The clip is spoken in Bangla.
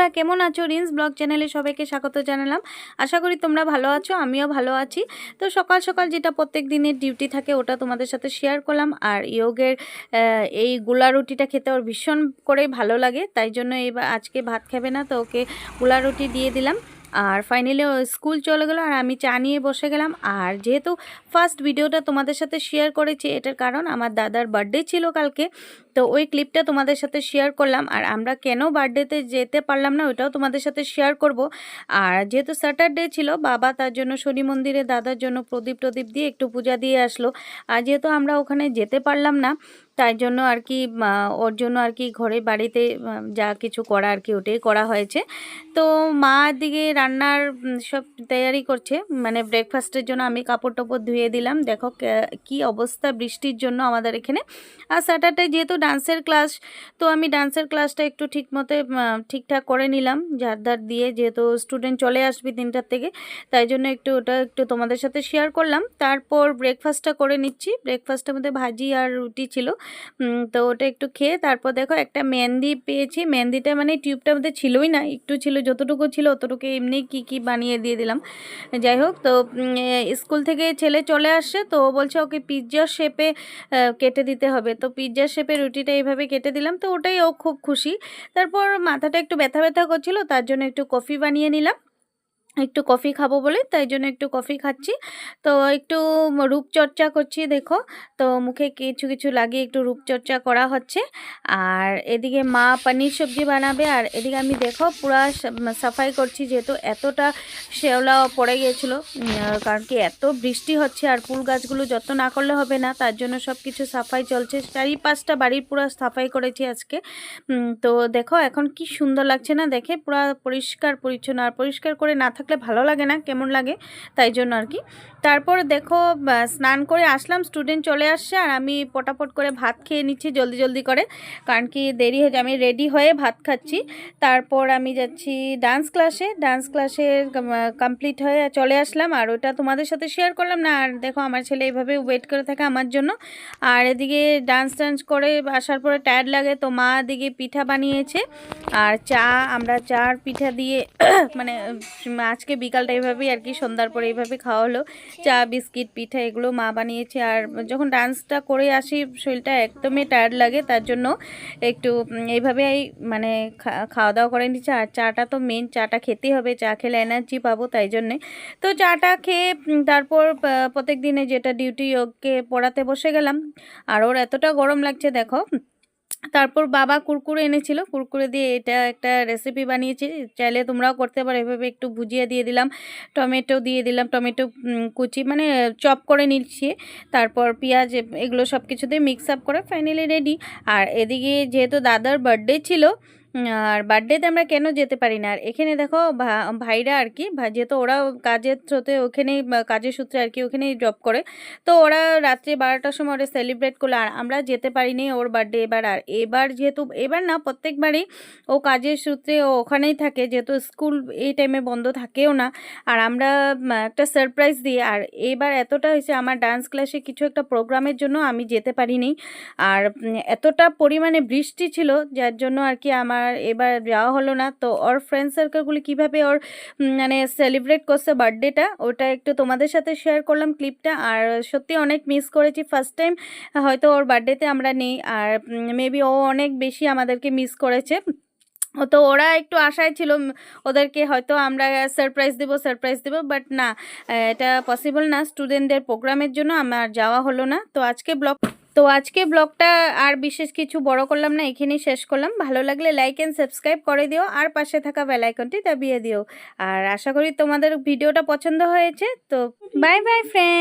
বন্ধুরা, কেমন আছো? রিন্স ব্লগ চ্যানেলে সবাইকে স্বাগত জানালাম। আশা করি তোমরা ভালো আছো, আমিও ভালো আছি। তো সকাল সকাল যেটা প্রত্যেক দিনের ডিউটি থাকে, ওটা তোমাদের সাথে শেয়ার করলাম। আর ইয়োগের এই গুলা রুটিটা খেতে ওর ভীষণ করে ভালো লাগে। তাই জন্য এবার আজকে ভাত খাবে না, তো ওকে গুলা রুটি দিয়ে দিলাম। আর ফাইনালি স্কুল চলে গেলো, আর আমি চা নিয়ে বসে গেলাম। আর যেহেতু ফার্স্ট ভিডিওটা তোমাদের সাথে শেয়ার করেছি, এটার কারণ আমার দাদার বার্থডে ছিল কালকে। তো ওই ক্লিপটা তোমাদের সাথে শেয়ার করলাম। আর আমরা কেন বার্থডেতে যেতে পারলাম না, ওটাও তোমাদের সাথে শেয়ার করব। আর যেহেতু স্যাটারডে ছিল, বাবা তার জন্য শনি মন্দিরে, দাদার জন্য প্রদীপ প্রদীপ দিয়ে একটু পূজা দিয়ে আসলো। আর যেহেতু আমরা ওখানে যেতে পারলাম না, তাই জন্য আর কি ওর জন্য আর কি ঘরে বাড়িতে যা কিছু করা আর কি ওটাই করা হয়েছে। তো মা দিকে রান্নার সব তৈয়ারি করছে। মানে ব্রেকফাস্টের জন্য আমি কাপড় টাপড় ধুয়ে দিলাম। দেখো কি অবস্থা বৃষ্টির জন্য আমাদের এখানে। আর স্যাটারডে যেহেতু ডান্সের ক্লাস, তো আমি ডান্সের ক্লাসটা একটু ঠিক মতো ঠিকঠাক করে নিলাম। ঝাড়ধার দিয়ে যেহেতু স্টুডেন্ট চলে আসবে তিনটার থেকে, তাই জন্য একটু ওটা একটু তোমাদের সাথে শেয়ার করলাম। তারপর ব্রেকফাস্টটা করে নিচ্ছি। ব্রেকফাস্টের মধ্যে ভাজি আর রুটি ছিল। তো ওটা একটু খেয়ে তারপর দেখো একটা মেহেন্দি পেয়েছি। মেহেন্দিটা মানে টিউবটার মধ্যে ছিলই না, একটু ছিল, যতটুকু ছিল অতটুকু এমনি কি কি বানিয়ে দিয়ে দিলাম। যাই হোক, তো স্কুল থেকে ছেলে চলে আসছে তো বলছে ওকে পিৎজার শেপে কেটে দিতে হবে। তো পিৎজার শেপে রুটিটা এইভাবে কেটে দিলাম, তো ওটাই ও খুব খুশি। তারপর মাথাটা একটু ব্যথা ব্যথা করছিল, তার জন্য একটু কফি বানিয়ে নিলাম। একটু কফি খাব বলে, তাই জন্য একটু কফি খাচ্ছি। তো একটু রূপচর্চা করছি, দেখো। তো মুখে কিছু কিছু লাগিয়ে একটু রূপচর্চা করা হচ্ছে। আর এদিকে মা পনির সবজি বানাবে, আর এদিকে আমি দেখো পুরা সাফাই করছি, যেহেতু এতটা শেওলা পড়ে গিয়েছিল কারণ কি এত বৃষ্টি হচ্ছে, আর ফুল গাছগুলো যত্ন না করলে হবে না, তার জন্য সব কিছু সাফাই চলছে। চারি পাঁচটা বাড়ির পুরো সাফাই করেছি আজকে। তো দেখো এখন কি সুন্দর লাগছে না দেখে, পুরা পরিষ্কার পরিচ্ছন্ন। আর পরিষ্কার করে না থাকলে ভালো লাগে না, কেমন লাগে, তাই জন্য আর কি। তারপর দেখো স্নান করে আসলাম স্টুডেন্ট চলে আসছে, আর আমি পটাপট করে ভাত খেয়ে নিচ্ছি, জলদি জলদি করে। কারণ কি দেরি হয়ে আমি রেডি হয়ে ভাত খাচ্ছি। তারপর আমি যাচ্ছি ডান্স ক্লাসে ডান্স ক্লাসে কমপ্লিট হয়ে চলে আসলাম। আর ওটা তোমাদের সাথে শেয়ার করলাম না, আর দেখো আমার ছেলে এইভাবে ওয়েট করে থাকে আমার জন্য। আর এদিকে ডান্স টান্স করে আসার পরে টায়ার্ড লাগে, তো মা এদিকে পিঠা বানিয়েছে। আর চা, আমরা চার পিঠা দিয়ে মানে আজকে বিকালটা এইভাবেই আর কি সন্ধ্যার পরে এইভাবে খাওয়া হলো। চা বিস্কিট পিঠা এগুলো মা বানিয়েছে আর যখন ডান্সটা করে আসি শরীরটা একদমই টায়ার্ড লাগে তার জন্য একটু উম, এইভাবেই মানে খাওয়া দাওয়া করে নিচ্ছে। আর চাটা তো মেন চাটা খেতেই হবে চা খেলে এনার্জি পাবো তাই জন্যে। তো চাটা খেয়ে তারপর প্রত্যেক দিনে যেটা ডিউটি ওকে পড়াতে বসে গেলাম। আর ওর এতটা গরম লাগছে দেখো। তারপর বাবা কুরকুরে এনেছিল। কুরকুরে দিয়ে এটা একটা রেসিপি বানিয়েছি। চাইলে তোমরাও করতে পারো। এভাবে একটু ভুজিয়ে দিয়ে দিলাম, টমেটো দিয়ে দিলাম, টমেটো কুচি মানে চপ করে নিচ্ছি। তারপর পেঁয়াজ এগুলো সব কিছু দিয়ে মিক্স আপ করে ফাইনালি রেডি আর এদিকে যেহেতু দাদার বার্থডে ছিল আর বার্থডেতে আমরা কেন যেতে পারি না? আর এখানে দেখো ভাইরা আর কি যেহেতু ওরা কাজের থ্রোতে ওখানেই কাজের সূত্রে আর কি ওখানেই জব করে, তো ওরা রাত্রে বারোটার সময় ওরা সেলিব্রেট করল। আর আমরা যেতে পারিনি ওর বার্থডে এবার। আর এবার যেহেতু, এবার না, প্রত্যেকবারই ও কাজের সূত্রে ও ওখানেই থাকে, যেহেতু স্কুল এই টাইমে বন্ধ থাকেও না। আর আমরা একটা সারপ্রাইজ দিই আর এবার এতটা হয়েছে আমার ডান্স ক্লাসে কিছু একটা প্রোগ্রামের জন্য আমি যেতে পারিনি। আর এতটা পরিমাণে বৃষ্টি ছিল, যার জন্য আর কি আমার এবার যাওয়া হলো না। তো ওর ফ্রেন্ড সার্কেলগুলি কীভাবে ওর মানে সেলিব্রেট করছে বার্থডেটা ওটা একটু তোমাদের সাথে শেয়ার করলাম ক্লিপটা আর সত্যি অনেক মিস করেছি। ফার্স্ট টাইম হয়তো ওর বার্থডেতে আমরা নেই। আর মেবি ও অনেক বেশি আমাদেরকে মিস করেছে। তো ওরা একটু আশায় ছিল ওদেরকে হয়তো আমরা সারপ্রাইজ দেবো সারপ্রাইজ দেবো। বাট না, এটা পসিবল না স্টুডেন্টদের প্রোগ্রামের জন্য। আমার যাওয়া হলো না। তো আজকে ব্লগ তো আজকে ব্লগটা আর বিশেষ কিছু বড় করলাম না এখানেই শেষ করলাম। ভালো লাগলে লাইক অ্যান্ড সাবস্ক্রাইব করে দিও আর পাশে থাকা বেল আইকনটি দাবিয়ে দিও। আর আশা করি তোমাদের ভিডিওটা পছন্দ হয়েছে তো বাই বাই ফ্রেন্ড